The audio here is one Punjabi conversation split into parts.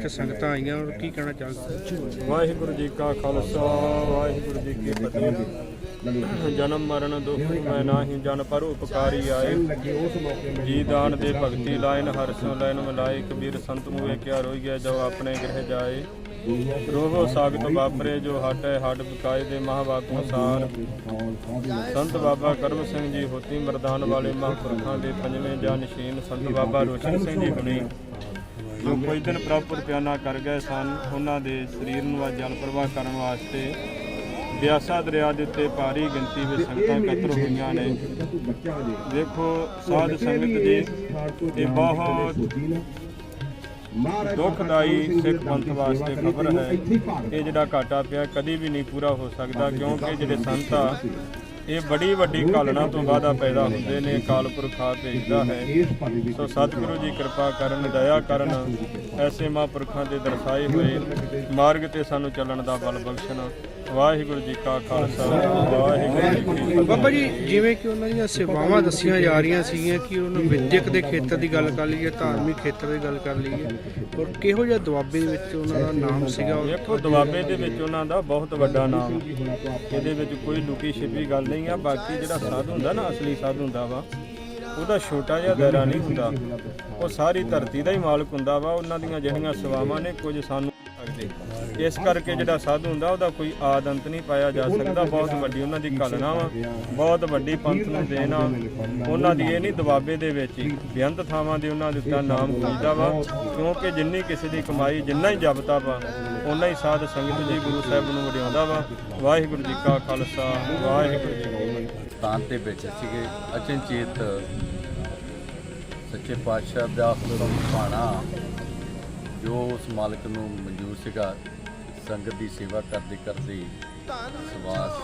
ਇੱਥੇ ਸੰਗਤਾਂ ਆਈਆਂ ਔਰ ਕੀ ਕਹਿਣਾ ਚਾਹੁੰਦੇ ਵਾਹਿਗੁਰੂ ਜੀ ਕਾ ਖਾਲਸਾ, ਵਾਹਿਗੁਰੂ ਜੀ ਕੀ ਫਤਿਹ। ਜਨਮ ਮਰਨ ਦੁਖ ਮੈਂ ਨਾਹੀ, ਜਨ ਪਰ ਉਪਕਾਰੀ ਆਏ। ਜੀ ਦਾਨ ਦੇ ਭਗਤੀ ਲਾਇਨ, ਹਰ ਸੋ ਲੈਨ ਮਲਾਈ ਕਬੀਰ ਸੰਤ ਮੂਏ ਕਿਆ ਰੋਈਐ, ਜੋ ਆਪਣੇ ਗ੍ਰਹਿ ਜਾਏ। ਰੋਹੋ ਸਾਗਤ ਵਾਪਰੇ, ਜੋ ਹਟੈ ਹੱਡ ਬਕਾਏ ਦੇ ਮਹਾਵਾਕ ਅਨੁਸਾਰ ਸੰਤ ਬਾਬਾ ਕਰਮ ਸਿੰਘ ਜੀ ਹੋਤੀ ਮਰਦਾਨ ਵਾਲੇ ਮਹਾਂਪੁਰਖਾਂ ਦੇ ਪੰਜਵੇਂ ਜਾਂ ਨਿਸ਼ੀਨ ਸੰਤ ਬਾਬਾ ਰੋਸ਼ਨ ਸਿੰਘ ਜੀ ਹੁਣੀ। ਜੋ ਕੋਈ ਦਿਨ ਪ੍ਰਭੂ ਪਿਆਨਾ ਕਰ ਗਏ ਸਨ, ਉਹਨਾਂ ਦੇ ਸਰੀਰ ਨੂੰ ਅੱਜ ਜਲ ਪ੍ਰਵਾਹ ਕਰਨ ਵਾਸਤੇ ਬਿਆਸਾ ਦਰਿਆ ਦੇ ਉੱਤੇ ਭਾਰੀ ਗਿਣਤੀ ਵਿੱਚ ਸੰਗਤਾਂ ਇਕੱਤਰ ਹੋਈਆਂ ਨੇ। ਦੇਖੋ ਸਾਧ ਸੰਗਤ ਜੀ ਇਹ ਬਹੁਤ ਦੁਖਦਾਈ ਸਿੱਖ ਪੰਥ ਵਾਸਤੇ ਖਬਰ ਹੈ। ਇਹ ਜਿਹੜਾ ਘਾਟਾ ਪਿਆ, ਕਦੀ ਵੀ ਨਹੀਂ ਪੂਰਾ ਹੋ ਸਕਦਾ, ਕਿਉਂਕਿ ਜਿਹੜੇ ਸੰਤ ਆ ਇਹ ਬੜੀ ਵੱਡੀ ਕਾਲਣਾ ਤੋਂ ਬਾਅਦਾ ਪੈਦਾ ਹੁੰਦੇ ਨੇ ਕਾਲਪੁਰਖ ਆ ਭੇਜਦਾ ਹੈ। ਸੋ ਸਤਿਗੁਰੂ ਜੀ ਕਿਰਪਾ ਕਰਨ ਦਇਆ ਕਰਨ ਐਸੇ ਮਹਾਂਪੁਰਖਾਂ ਦੇ ਦਰਸਾਏ ਹੋਏ ਮਾਰਗ ਤੇ ਸਾਨੂੰ ਚੱਲਣ ਦਾ ਬਲ ਬਖਸ਼ਣ। ਵਾਹਿਗੁਰੂ ਜੀ ਕਾ ਖਾਲਸਾ ਵਾਹਿਗੁਰੂ ਜੀ ਕੀ ਫਤਿਹ। ਬਾਬਾ ਜੀ ਜਿਵੇਂ ਕਿ ਉਹਨਾਂ ਦੀਆਂ ਸੇਵਾਵਾਂ ਦੱਸੀਆਂ ਜਾ ਰਹੀਆਂ ਸੀਗੀਆਂ ਕਿ ਉਹਨਾਂ ਵਿਦਿਅਕ ਦੇ ਖੇਤਰ ਦੀ ਗੱਲ ਕਰ ਲਈਏ ਧਾਰਮਿਕ ਖੇਤਰ ਦੀ ਗੱਲ ਕਰ ਲਈਏ ਔਰ ਕਿਹੋ ਜਿਹਾ ਦੁਆਬੇ ਦੇ ਵਿੱਚ ਉਹਨਾਂ ਦਾ ਨਾਮ ਸੀਗਾ? ਦੇਖੋ ਦੁਆਬੇ ਦੇ ਵਿੱਚ ਉਹਨਾਂ ਦਾ ਬਹੁਤ ਵੱਡਾ ਨਾਮ। ਇਹਦੇ ਵਿੱਚ ਕੋਈ ਲੁਕੀ ਛਿਪੀ ਗੱਲ ਨਹੀਂ ਆ ਬਾਕੀ ਜਿਹੜਾ ਸਾਧ ਹੁੰਦਾ ਨਾ, ਅਸਲੀ ਸਾਧ ਹੁੰਦਾ ਵਾ, ਉਹਦਾ ਛੋਟਾ ਜਿਹਾ ਦਾਇਰਾ ਨਹੀਂ ਹੁੰਦਾ। ਉਹ ਸਾਰੀ ਧਰਤੀ ਦਾ ਹੀ ਮਾਲਕ ਹੁੰਦਾ ਵਾ, ਉਹਨਾਂ ਦੀਆਂ ਜਿਹੜੀਆਂ ਸੇਵਾਵਾਂ ਨੇ, ਕੁਝ ਸਾਨੂੰ ਸਕਦੇ ਇਸ ਕਰਕੇ ਜਿਹੜਾ ਸਾਧੂ ਹੁੰਦਾ, ਉਹਦਾ ਕੋਈ ਆਦ ਨਹੀਂ ਪਾਇਆ ਜਾ ਸਕਦਾ। ਬਹੁਤ ਵੱਡੀ ਉਹਨਾਂ ਦੀ ਕਲਨਾ ਵਾ। ਬਹੁਤ ਵੱਡੀ ਪੰਥ ਨੂੰ ਦੇਣ। ਉਹਨਾਂ ਦੀ ਇਹ ਨਹੀਂ ਦਬਾਬੇ ਦੇ ਵਿੱਚ ਹੀ ਬੇਅੰਤ ਥਾਵਾਂ ਦੇ ਉਹਨਾਂ ਦੇ ਉੱਤੇ ਨਾਮ ਪੂਜਦਾ ਵਾ। ਕਿਉਂਕਿ ਜਿੰਨੀ ਕਿਸੇ ਦੀ ਕਮਾਈ, ਜਿੰਨਾ ਹੀ ਜਪਦਾ ਵਾ ਉਹਨਾਂ ਹੀ ਸਾਧ ਸੰਗਤ ਜੀ ਗੁਰੂ ਸਾਹਿਬ ਨੂੰ ਵਡਿਆਉਂਦਾ ਵਾ। ਵਾਹਿਗੁਰੂ ਜੀ ਕਾ ਖਾਲਸਾ, ਵਾਹਿਗੁਰੂ ਜੀ ਕੀ ਫਤਿਹ। ਸਥਾਨ ਤੇ ਬੈਠੇ ਸੀਗੇ ਅਚਨਚੇਤ ਸੱਚੇ ਪਾਤਸ਼ਾਹ ਦਾ ਹੁਕਮ ਪਾਣਾ। ਜੋ ਉਸ ਮਾਲਕ ਨੂੰ ਮਨਜ਼ੂਰ ਸੀਗਾ, ਸੰਗਤ ਦੀ ਸੇਵਾ ਕਰਦੇ ਕਰਦੇ ਸਵਾਸ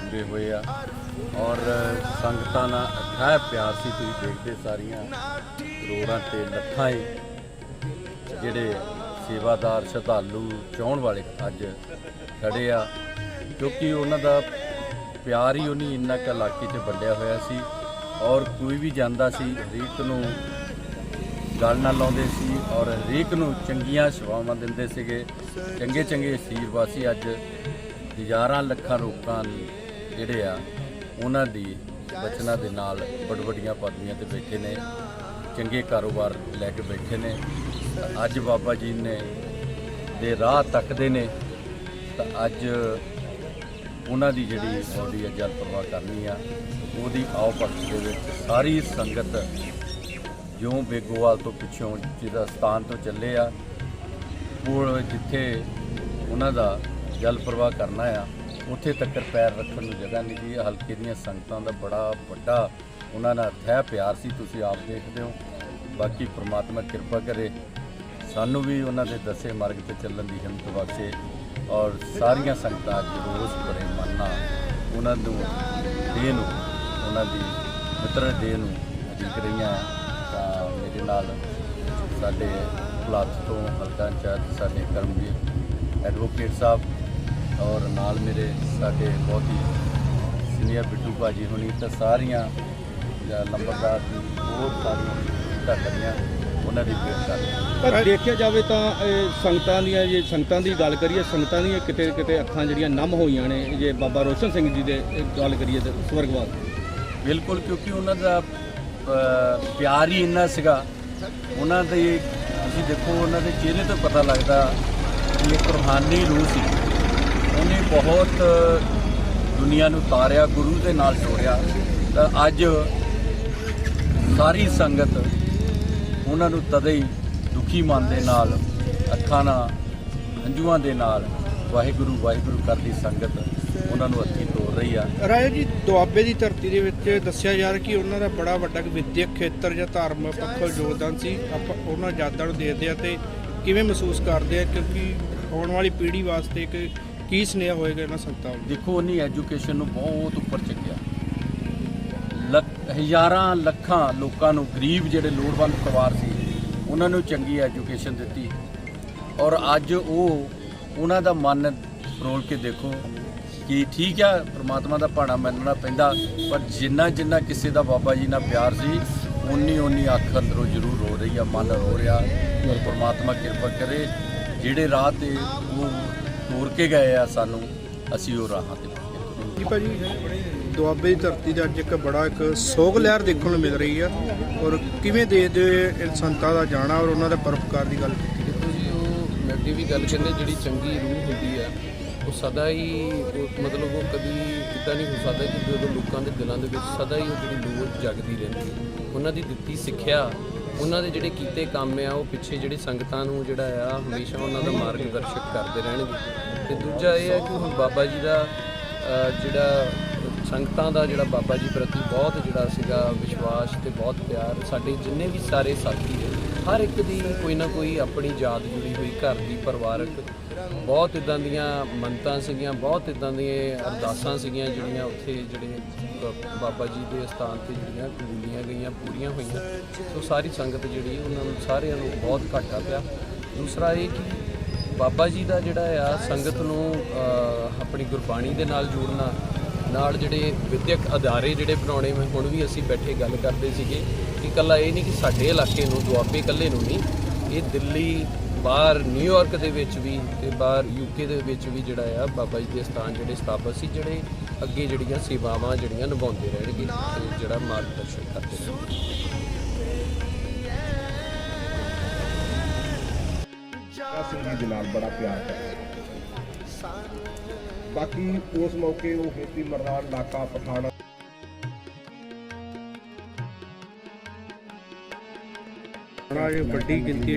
ਪੂਰੇ ਹੋਏ ਆ। ਔਰ ਸੰਗਤਾਂ ਨਾਲ ਅਥਾਹ ਪਿਆਰ ਸੀ, ਤੁਸੀਂ ਦੇਖਦੇ ਸਾਰੀਆਂ ਕਰੋੜਾਂ ਤੇ ਲੱਖਾਂ ਹੀ ਜਿਹੜੇ ਸੇਵਾਦਾਰ ਸ਼ਰਧਾਲੂ ਚਾਹਣ ਵਾਲੇ ਅੱਜ ਖੜੇ ਆ। ਕਿਉਂਕਿ ਉਹਨਾਂ ਦਾ ਪਿਆਰ ਹੀ ਉਹਨੇ ਇੰਨਾ ਕੁ ਇਲਾਕੇ 'ਚ ਵੰਡਿਆ ਹੋਇਆ ਸੀ। ਔਰ ਕੋਈ ਵੀ ਜਾਂਦਾ ਸੀ, ਹਰੇਕ ਨੂੰ ਗੱਲ ਨਾਲ ਲਾਉਂਦੇ ਸੀ ਔਰ ਹਰੇਕ ਨੂੰ ਚੰਗੀਆਂ ਸੇਵਾਵਾਂ ਦਿੰਦੇ ਸੀਗੇ। ਚੰਗੇ ਚੰਗੇ ਅਸੀਰਵਾਦ ਵਾਸੀ ਅੱਜ ਹਜ਼ਾਰਾਂ ਲੱਖਾਂ ਲੋਕਾਂ ਜਿਹੜੇ ਆ, ਉਹਨਾਂ ਦੀ ਬਚਨਾਂ ਦੇ ਨਾਲ ਵੱਡ ਵੱਡੀਆਂ ਪਦਵੀਆਂ ਤੇ ਬੈਠੇ ਨੇ, ਚੰਗੇ ਕਾਰੋਬਾਰ ਲੈ ਕੇ ਬੈਠੇ ਨੇ। ਤਾਂ ਅੱਜ ਬਾਬਾ ਜੀ ਨੇ ਦੇ ਰਾਹ ਤੱਕਦੇ ਨੇ, ਤਾਂ ਅੱਜ ਉਹਨਾਂ ਦੀ ਜਿਹੜੀ ਬੋਡੀ ਹੈ ਜਲ ਪ੍ਰਵਾਹ ਕਰਨੀ ਆ, ਉਹਦੀ ਆਓ ਭਗਤ ਦੇ ਵਿੱਚ ਸਾਰੀ ਸੰਗਤ ਜਿਉਂ ਬੇਗੋਵਾਲ ਤੋਂ ਪਿੱਛੋਂ ਜਿਹਦਾ ਸਥਾਨ ਤੋਂ ਚੱਲੇ ਆ, ਕੋਲ ਜਿੱਥੇ ਉਹਨਾਂ ਦਾ ਜਲ ਪ੍ਰਵਾਹ ਕਰਨਾ ਆ, ਉੱਥੇ ਤੱਕ ਪੈਰ ਰੱਖਣ ਨੂੰ ਜਗ੍ਹਾ ਨਹੀਂ ਜੀ ਹਲਕੇ ਦੀਆਂ ਸੰਗਤਾਂ ਦਾ ਬੜਾ ਵੱਡਾ ਉਹਨਾਂ ਨਾਲ ਥੈ ਪਿਆਰ ਸੀ, ਤੁਸੀਂ ਆਪ ਦੇਖਦੇ ਹੋ। ਬਾਕੀ ਪ੍ਰਮਾਤਮਾ ਕਿਰਪਾ ਕਰੇ, ਸਾਨੂੰ ਵੀ ਉਹਨਾਂ ਦੇ ਦੱਸੇ ਮਾਰਗ ਤੇ ਚੱਲਣ ਦੀ ਹਿੰਮਤ ਬਖਸ਼ੇ ਔਰ ਸਾਰੀਆਂ ਸੰਗਤਾਂ ਅੱਜ ਰੋਜ਼ ਬੜੇ ਨਾਲ ਉਹਨਾਂ ਨੂੰ, ਦੇਹ ਨੂੰ, ਉਹਨਾਂ ਦੀ ਮਿੱਤਰ ਦੇਹ ਨੂੰ ਉਡੀਕ ਰਹੀਆਂ ਮੇਰੇ ਨਾਲ ਸਾਡੇ ਪਲਾਸ ਤੋਂ ਹਲਕਾ ਇੰਚਾਰਜ ਸਾਡੇ ਕਰਮਜੀਤ ਐਡਵੋਕੇਟ ਸਾਹਿਬ ਔਰ ਨਾਲ ਮੇਰੇ ਸਾਡੇ ਬਹੁਤ ਹੀ ਸੀਨੀਅਰ ਬਿੱਟੂ ਭਾਜੀ ਹੁਣੀ ਤਾਂ ਸਾਰੀਆਂ ਜਾਂ ਲੰਬਰਦਾਰ ਦੀ ਬਹੁਤ ਸਾਰੀਆਂ ਟੱਕਰੀਆਂ ਉਹਨਾਂ ਦੀ ਵੇਟ ਕਰ। ਪਰ ਦੇਖਿਆ ਜਾਵੇ ਤਾਂ ਇਹ ਸੰਗਤਾਂ ਦੀਆਂ ਜੇ ਸੰਗਤਾਂ ਦੀ ਗੱਲ ਕਰੀਏ ਸੰਗਤਾਂ ਦੀਆਂ ਕਿਤੇ ਕਿਤੇ ਅੱਖਾਂ ਜਿਹੜੀਆਂ ਨਮ ਹੋਈਆਂ ਨੇ ਜੇ ਬਾਬਾ ਰੋਸ਼ਨ ਸਿੰਘ ਜੀ ਦੇ ਗੱਲ ਕਰੀਏ ਤੇ ਸਵਰਗਵਾਸ ਬਿਲਕੁਲ ਕਿਉਂਕਿ ਉਹਨਾਂ ਦਾ ਪਿਆਰ ਹੀ ਇੰਨਾ ਸੀਗਾ। ਉਹਨਾਂ ਦੇ, ਤੁਸੀਂ ਦੇਖੋ, ਉਹਨਾਂ ਦੇ ਚਿਹਰੇ ਤੋਂ ਪਤਾ ਲੱਗਦਾ ਕਿ ਇੱਕ ਰੂਹਾਨੀ ਰੂਹ ਸੀ। ਉਹਨੇ ਬਹੁਤ ਦੁਨੀਆ ਨੂੰ ਤਾਰਿਆ, ਗੁਰੂ ਦੇ ਨਾਲ ਜੋੜਿਆ। ਤਾਂ ਅੱਜ ਸਾਰੀ ਸੰਗਤ ਉਹਨਾਂ ਨੂੰ ਤਦੇ ਹੀ ਦੁਖੀ ਮਨ ਦੇ ਨਾਲ, ਅੱਖਾਂ ਨਾਲ, ਹੰਝੂਆਂ ਦੇ ਨਾਲ ਵਾਹਿਗੁਰੂ ਵਾਹਿਗੁਰੂ ਕਰਦੀ ਸੰਗਤ ਉਹਨਾਂ ਨੂੰ ਹੱਥੀਂ ਰਹੀ ਆ। ਰਾਜਾ ਜੀ ਦੁਆਬੇ ਦੀ ਧਰਤੀ ਦੇ ਵਿੱਚ ਦੱਸਿਆ ਜਾ ਰਿਹਾ ਕਿ ਉਹਨਾਂ ਦਾ ਬੜਾ ਵੱਡਾ ਵਿਦਿਅਕ ਖੇਤਰ ਜਾਂ ਧਾਰਮਿਕ ਪੱਖੋਂ ਯੋਗਦਾਨ ਸੀ। ਆਪਾਂ ਉਹਨਾਂ ਯਾਦਾਂ ਨੂੰ ਦੇਖਦੇ ਆ ਤੇ ਕਿਵੇਂ ਮਹਿਸੂਸ ਕਰਦੇ ਆ? ਕਿਉਂਕਿ ਆਉਣ ਵਾਲੀ ਪੀੜ੍ਹੀ ਵਾਸਤੇ ਇੱਕ ਕੀ ਸੁਨੇਹਾ ਹੋਏਗਾ ਇਹਨਾਂ ਸੰਗਤਾਂ ਨੂੰ ਦੇਖੋ ਉਹਨੀ ਐਜੂਕੇਸ਼ਨ ਨੂੰ ਬਹੁਤ ਉੱਪਰ ਚੱਕਿਆ। ਹਜ਼ਾਰਾਂ ਲੱਖਾਂ ਲੋਕਾਂ ਨੂੰ ਗਰੀਬ ਜਿਹੜੇ ਲੋੜਵੰਦ ਪਰਿਵਾਰ ਸੀ ਉਹਨਾਂ ਨੂੰ ਚੰਗੀ ਐਜੂਕੇਸ਼ਨ ਦਿੱਤੀ। ਔਰ ਅੱਜ ਉਹ ਉਹਨਾਂ ਦਾ ਮਨ ਫਰੋਲ ਕੇ ਦੇਖੋ ਕਿ ਠੀਕ ਆ ਪ੍ਰਮਾਤਮਾ ਦਾ ਭਾਣਾ ਮੰਨਣਾ ਪੈਂਦਾ ਪਰ ਜਿੰਨਾ ਜਿੰਨਾ ਕਿਸੇ ਦਾ ਬਾਬਾ ਜੀ ਨਾਲ ਪਿਆਰ ਸੀ ਓਨੀ ਓਨੀ ਅੱਖ ਅੰਦਰੋਂ ਜ਼ਰੂਰ ਰੋ ਰਹੀ ਆ ਮਨ ਰੋ ਰਿਹਾ। ਪਰ ਪ੍ਰਮਾਤਮਾ ਕਿਰਪਾ ਕਰੇ ਜਿਹੜੇ ਰਾਹ ਤੇ ਉਹ ਤੋਰ ਕੇ ਗਏ ਆ ਸਾਨੂੰ ਅਸੀਂ ਉਹ ਰਾਹਾਂ ਤੇ ਪਹੁੰਚੇ ਜੀ ਭਾਜੀ ਦੁਆਬੇ ਦੀ ਧਰਤੀ ਤੇ ਅੱਜ ਇੱਕ ਬੜਾ ਇੱਕ ਸੋਗ ਲਹਿਰ ਦੇਖਣ ਨੂੰ ਮਿਲ ਰਹੀ ਆ ਔਰ ਕਿਵੇਂ ਦੇਖਦੇ ਹੋ ਇਹ ਸੰਤਾਂ ਦਾ ਜਾਣਾ ਔਰ ਉਹਨਾਂ ਦੇ ਪਰਉਪਕਾਰ ਦੀ ਗੱਲ ਕੀਤੀ? ਦੇਖੋ ਜੀ ਉਹ ਮੈਂ ਵੀ ਗੱਲ ਕਹਿੰਦੇ ਜਿਹੜੀ ਚੰਗੀ ਰੂਹ ਹੁੰਦੀ ਆ ਉਹ ਸਦਾ ਹੀ ਉਹ ਮਤਲਬ ਉਹ ਕਦੀ ਇਦਾਂ ਨਹੀਂ ਹੋ ਸਕਦਾ ਕਿ ਜਦੋਂ ਲੋਕਾਂ ਦੇ ਦਿਲਾਂ ਦੇ ਵਿੱਚ ਸਦਾ ਹੀ ਉਹ ਜਿਹੜੀ ਰੂਹ ਜਗਦੀ ਰਹਿੰਦੀ ਹੈ। ਉਹਨਾਂ ਦੀ ਦਿੱਤੀ ਸਿੱਖਿਆ, ਉਹਨਾਂ ਦੇ ਜਿਹੜੇ ਕੀਤੇ ਕੰਮ ਆ, ਉਹ ਪਿੱਛੇ ਜਿਹੜੇ ਸੰਗਤਾਂ ਨੂੰ ਜਿਹੜਾ ਆ, ਹਮੇਸ਼ਾ ਉਹਨਾਂ ਦਾ ਮਾਰਗਦਰਸ਼ਕ ਕਰਦੇ ਰਹਿਣਗੇ ਤੇ ਦੂਜਾ ਇਹ ਹੈ ਕਿ ਹੁਣ ਬਾਬਾ ਜੀ ਦਾ ਜਿਹੜਾ ਸੰਗਤਾਂ ਦਾ ਜਿਹੜਾ ਬਾਬਾ ਜੀ ਪ੍ਰਤੀ ਬਹੁਤ ਜਿਹੜਾ ਸੀਗਾ ਵਿਸ਼ਵਾਸ ਤੇ ਬਹੁਤ ਪਿਆਰ, ਸਾਡੇ ਜਿੰਨੇ ਵੀ ਸਾਰੇ ਸਾਥੀ ਹੈ ਹਰ ਇੱਕ ਦੀ ਕੋਈ ਨਾ ਕੋਈ ਆਪਣੀ ਯਾਦ ਜੁੜੀ ਹੋਈ ਘਰ ਦੀ ਪਰਿਵਾਰਕ। ਬਹੁਤ ਇਦਾਂ ਦੀਆਂ ਮੰਤਾਂ ਸੀਗੀਆਂ ਬਹੁਤ ਇਦਾਂ ਦੀਆਂ ਅਰਦਾਸਾਂ ਸੀਗੀਆਂ ਜਿਹੜੀਆਂ ਉੱਥੇ ਜਿਹੜੇ ਬ- ਬਾਬਾ ਜੀ ਦੇ ਸਥਾਨ ਤੇ ਜਿਹੜੀਆਂ ਕਬੂਲੀਆਂ ਗਈਆਂ ਪੂਰੀਆਂ ਹੋਈਆਂ। ਸੋ ਸਾਰੀ ਸੰਗਤ ਜਿਹੜੀ ਉਹਨਾਂ ਨੂੰ ਸਾਰਿਆਂ ਨੂੰ ਬਹੁਤ ਘਾਟਾ ਪਿਆ। ਦੂਸਰਾ ਇਹ ਕਿ ਬਾਬਾ ਜੀ ਦਾ ਜਿਹੜਾ ਆ ਸੰਗਤ ਨੂੰ ਅ, ਆਪਣੀ ਗੁਰਬਾਣੀ ਦੇ ਨਾਲ ਜੋੜਨਾ ਨਾਲ ਜਿਹੜੇ ਵਿਦਿਅਕ ਅਦਾਰੇ ਜਿਹੜੇ ਬਣਾਉਣੇ ਮੈਂ ਹੁਣ ਵੀ ਅਸੀਂ ਬੈਠੇ ਗੱਲ ਕਰਦੇ ਸੀਗੇ ਕਿ ਕੱਲਾ ਇਹ ਨਹੀਂ ਕਿ ਸਾਡੇ ਇਲਾਕੇ ਨੂੰ ਦੁਆਬੇ ਇਕੱਲੇ ਨੂੰ ਨਹੀਂ, ਇਹ ਦਿੱਲੀ, ਬਾਹਰ ਨਿਊਯਾਰਕ ਦੇ ਵਿੱਚ ਵੀ ਤੇ ਬਾਹਰ ਯੂਕੇ ਦੇ ਵਿੱਚ ਵੀ ਜਿਹੜਾ ਆ, ਬਾਬਾ ਜੀ ਦੇ ਸਥਾਨ ਜਿਹੜੇ ਸਥਾਪਿਤ ਸੀ, ਜਿਹੜੇ ਅੱਗੇ ਜਿਹੜੀਆਂ ਸੇਵਾਵਾਂ ਜਿਹੜੀਆਂ ਨਿਭਾਉਂਦੇ ਰਹਿਣਗੇ ਤੇ ਜਿਹੜਾ ਮਾਰਗਦਰਸ਼ਨ ਕਰਦੇ ਰਹਿਣਗੇ। ਸਿੰਘ ਜੀ ਦੇ ਨਾਲ ਬੜਾ ਪਿਆਰ ਹੈ। ਬਾਕੀ ਉਸ ਮੌਕੇ ਉਹ ਖੇਤੀ ਮਰਦਾਨ ਇਲਾਕਾ ਪਠਾਣਾ। ਬੜਾ ਇਹ ਵੱਡੀ ਗਿਣਤੀ